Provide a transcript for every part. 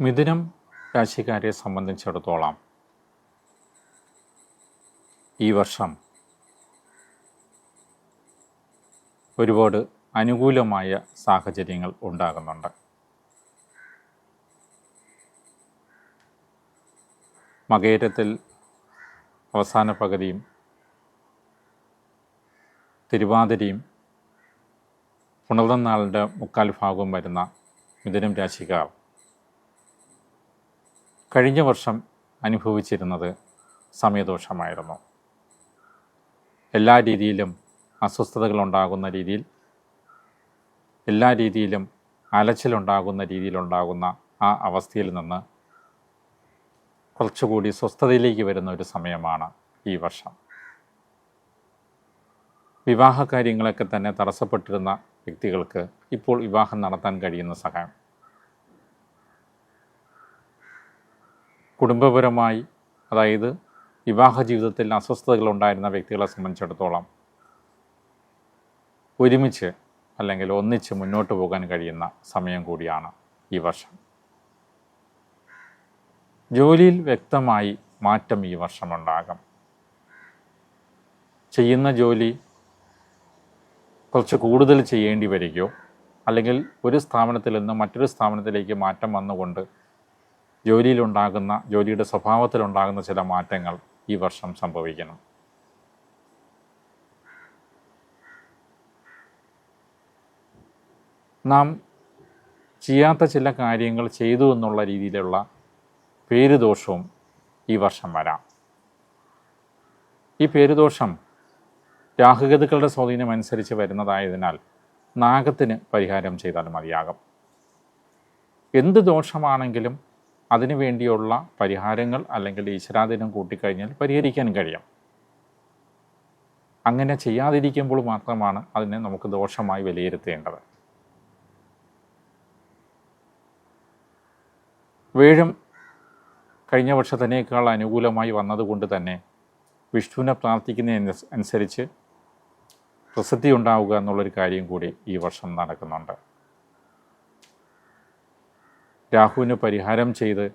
മിഥുനം രാശിക്കാരെ സംബന്ധിച്ചിടത്തോളം ഈ വർഷം ഒരുപാട് അനുകൂലമായ സാഹചര്യങ്ങൾ ഉണ്ടാകുന്നുണ്ട്. മകേരത്തിൽ അവസാന പകുതിയും തിരുവാതിരയും പുണർന്നാളിന്റെ മുക്കാൽ ഭാഗവും വരുന്ന മിഥുനം രാശിക്കാർ കഴിഞ്ഞ വർഷം അനുഭവിച്ചിരുന്നത് സമയദോഷമായിരുന്നു. എല്ലാ രീതിയിലും അസ്വസ്ഥതകൾ ഉണ്ടാകുന്ന രീതിയിൽ എല്ലാ രീതിയിലും അലച്ചിലുണ്ടാകുന്ന രീതിയിലുണ്ടാകുന്ന ആ അവസ്ഥയിൽ നിന്ന് കുറച്ചുകൂടി സ്വസ്ഥതയിലേക്ക് വരുന്ന ഒരു സമയമാണ് ഈ വർഷം. വിവാഹ കാര്യങ്ങളൊക്കെ തന്നെ തടസ്സപ്പെട്ടിരുന്ന വ്യക്തികൾക്ക് ഇപ്പോൾ വിവാഹം നടത്താൻ കഴിയുന്ന സഹായം. കുടുംബപരമായി അതായത് വിവാഹ ജീവിതത്തിൽ അസ്വസ്ഥതകൾ ഉണ്ടായിരുന്ന വ്യക്തികളെ സംബന്ധിച്ചിടത്തോളം ഒരുമിച്ച് അല്ലെങ്കിൽ ഒന്നിച്ച് മുന്നോട്ട് പോകാൻ കഴിയുന്ന സമയം കൂടിയാണ് ഈ വർഷം. ജോലിയിൽ വ്യക്തമായി മാറ്റം ഈ വർഷമുണ്ടാകും ചെയ്യുന്ന ജോലി കുറച്ച് കൂടുതൽ ചെയ്യേണ്ടി വരികയോ അല്ലെങ്കിൽ ഒരു സ്ഥാപനത്തിൽ നിന്ന് മറ്റൊരു സ്ഥാപനത്തിലേക്ക് മാറ്റം വന്നുകൊണ്ട് ജോലിയിലുണ്ടാകുന്ന ജോലിയുടെ സ്വഭാവത്തിലുണ്ടാകുന്ന ചില മാറ്റങ്ങൾ ഈ വർഷം സംഭവിക്കണം നാം ചെയ്യാത്ത ചില കാര്യങ്ങൾ ചെയ്തു എന്നുള്ള രീതിയിലുള്ള പേരുദോഷവും ഈ വർഷം വരാം. ഈ പേരുദോഷം രാഹുഗതുക്കളുടെ സ്വാധീനം അനുസരിച്ച് വരുന്നതായതിനാൽ നാഗത്തിന് പരിഹാരം ചെയ്താൽ മതിയാകും. എന്ത് ദോഷമാണെങ്കിലും അതിനു വേണ്ടിയുള്ള പരിഹാരങ്ങൾ അല്ലെങ്കിൽ ഈശ്വരാധീനം കൂട്ടിക്കഴിഞ്ഞാൽ പരിഹരിക്കാൻ കഴിയാം. അങ്ങനെ ചെയ്യാതിരിക്കുമ്പോൾ മാത്രമാണ് അതിനെ നമുക്ക് ദോഷമായി വിലയിരുത്തേണ്ടത്. വേഴം കഴിഞ്ഞ വർഷത്തിനേക്കാൾ അനുകൂലമായി വന്നതുകൊണ്ട് തന്നെ വിഷ്ണുവിനെ പ്രാർത്ഥിക്കുന്ന അനുസരിച്ച് പ്രസിദ്ധി ഉണ്ടാവുക എന്നുള്ളൊരു കാര്യം കൂടി ഈ വർഷം നടക്കുന്നുണ്ട്. രാഹുവിന് പരിഹാരം ചെയ്ത്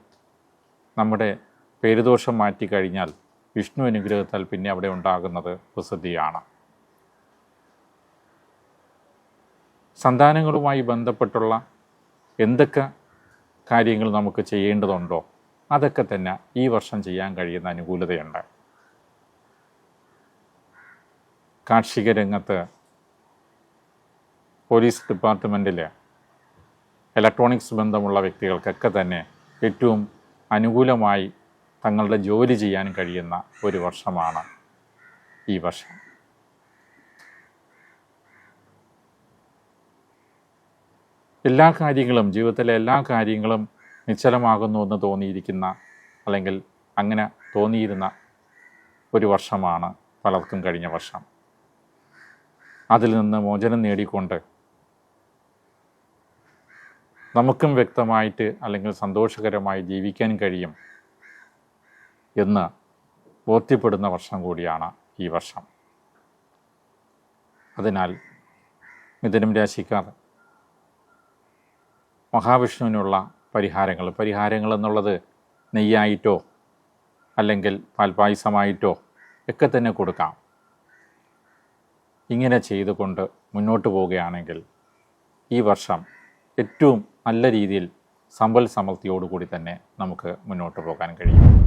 നമ്മുടെ പേരുദോഷം മാറ്റി കഴിഞ്ഞാൽ വിഷ്ണു അനുഗ്രഹത്താൽ പിന്നെ അവിടെ ഉണ്ടാകുന്നത് പ്രസിദ്ധിയാണ്. സന്താനങ്ങളുമായി ബന്ധപ്പെട്ടുള്ള എന്തൊക്കെ കാര്യങ്ങൾ നമുക്ക് ചെയ്യേണ്ടതുണ്ടോ? അതൊക്കെ തന്നെ ഈ വർഷം ചെയ്യാൻ കഴിയുന്ന അനുകൂലതയുണ്ട്. കാർഷിക രംഗത്ത് പോലീസ് ഡിപ്പാർട്ട്മെന്റിൽ ഇലക്ട്രോണിക്സ് ബന്ധമുള്ള വ്യക്തികൾക്കൊക്കെ തന്നെ ഏറ്റവും അനുകൂലമായി തങ്ങളുടെ ജോലി ചെയ്യാൻ കഴിയുന്ന ഒരു വർഷമാണ് ഈ വർഷം. എല്ലാ കാര്യങ്ങളും ജീവിതത്തിലെ എല്ലാ കാര്യങ്ങളും നിശ്ചലമാകുന്നു എന്ന് തോന്നിയിരിക്കുന്ന അല്ലെങ്കിൽ അങ്ങനെ തോന്നിയിരുന്ന ഒരു വർഷമാണ് പലർക്കും കഴിഞ്ഞ വർഷം. അതിൽ നിന്ന് മോചനം നേടിക്കൊണ്ട് നമുക്കും വ്യക്തമായിട്ട് അല്ലെങ്കിൽ സന്തോഷകരമായി ജീവിക്കാൻ കഴിയും എന്ന് ബോധ്യപ്പെടുന്ന വർഷം കൂടിയാണ് ഈ വർഷം. അതിനാൽ മിഥുനം രാശിക്കാർ മഹാവിഷ്ണുവിനുള്ള പരിഹാരങ്ങൾ പരിഹാരങ്ങൾ എന്നുള്ളത് നെയ്യായിട്ടോ അല്ലെങ്കിൽ പാൽപായസമായിട്ടോ ഒക്കെ തന്നെ കൊടുക്കാം. ഇങ്ങനെ ചെയ്തുകൊണ്ട് മുന്നോട്ട് പോവുകയാണെങ്കിൽ ഈ വർഷം ഏറ്റവും നല്ല രീതിയിൽ സമ്പൽ സമൃദ്ധിയോടുകൂടി തന്നെ നമുക്ക് മുന്നോട്ട് പോകാൻ കഴിയും.